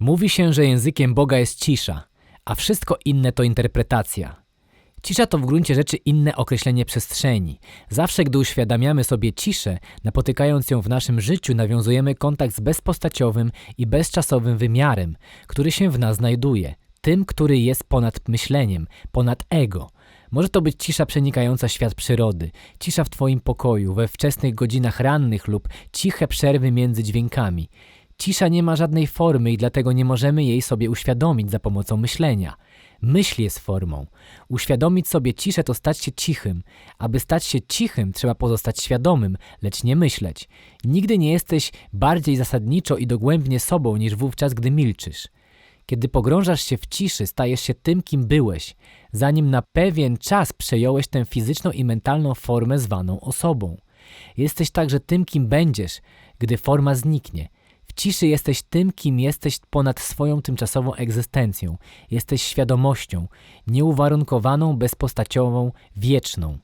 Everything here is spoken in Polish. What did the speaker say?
Mówi się, że językiem Boga jest cisza, a wszystko inne to interpretacja. Cisza to w gruncie rzeczy inne określenie przestrzeni. Zawsze, gdy uświadamiamy sobie ciszę, napotykając ją w naszym życiu, nawiązujemy kontakt z bezpostaciowym i bezczasowym wymiarem, który się w nas znajduje, tym, który jest ponad myśleniem, ponad ego. Może to być cisza przenikająca świat przyrody, cisza w Twoim pokoju, we wczesnych godzinach rannych lub ciche przerwy między dźwiękami. Cisza nie ma żadnej formy i dlatego nie możemy jej sobie uświadomić za pomocą myślenia. Myśl jest formą. Uświadomić sobie ciszę to stać się cichym. Aby stać się cichym, trzeba pozostać świadomym, lecz nie myśleć. Nigdy nie jesteś bardziej zasadniczo i dogłębnie sobą niż wówczas, gdy milczysz. Kiedy pogrążasz się w ciszy, stajesz się tym, kim byłeś, zanim na pewien czas przejąłeś tę fizyczną i mentalną formę zwaną osobą. Jesteś także tym, kim będziesz, gdy forma zniknie. W ciszy jesteś tym, kim jesteś ponad swoją tymczasową egzystencją. Jesteś świadomością, nieuwarunkowaną, bezpostaciową, wieczną.